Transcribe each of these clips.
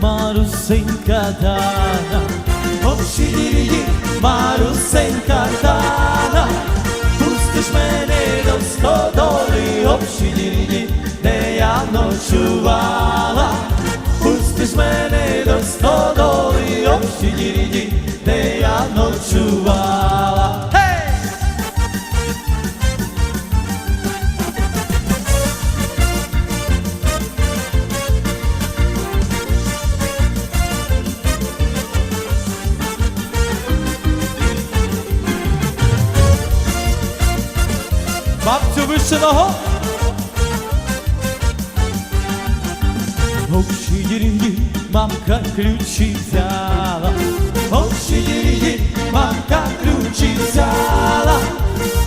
Марусенька Дана, дірі, Марусенька Дана, пустиш мене до стодоли, дірі, де я ночувала, пустиш мене до стодоли, дірі, де я ночувала. Бабцю вишеного. Общі дірі, мамка ключі взяла. Общі дірі, мамка ключі взяла.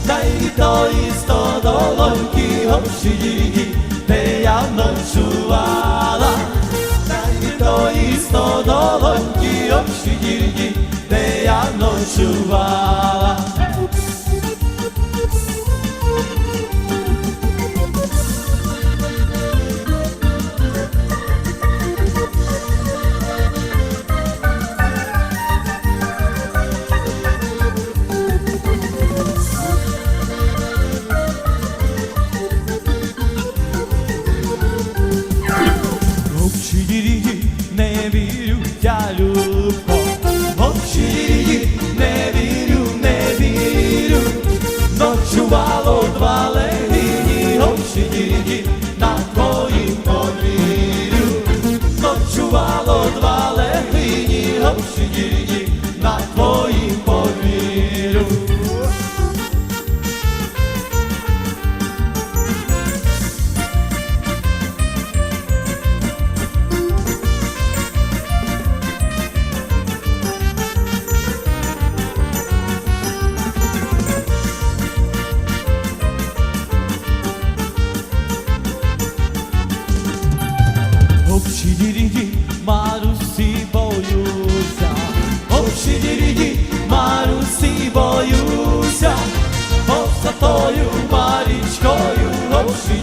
Дай тої сто долоньки, общі дірі, де я ночувала. Дай тої сто долоньки, общі дірі, де я ночувала. Не вірю,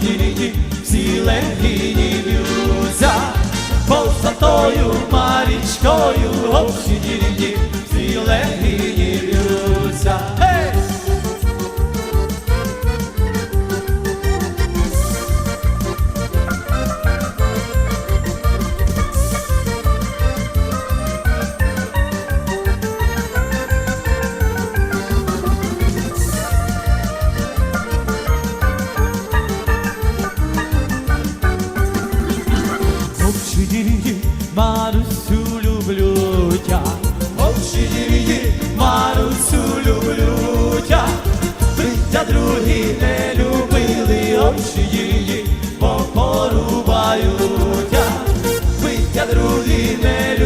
діріді, всі легіні б'ються, поза Марічкою, діріді, всі легіні другі не любили, очі її, бо порубають тя. Другі не любили,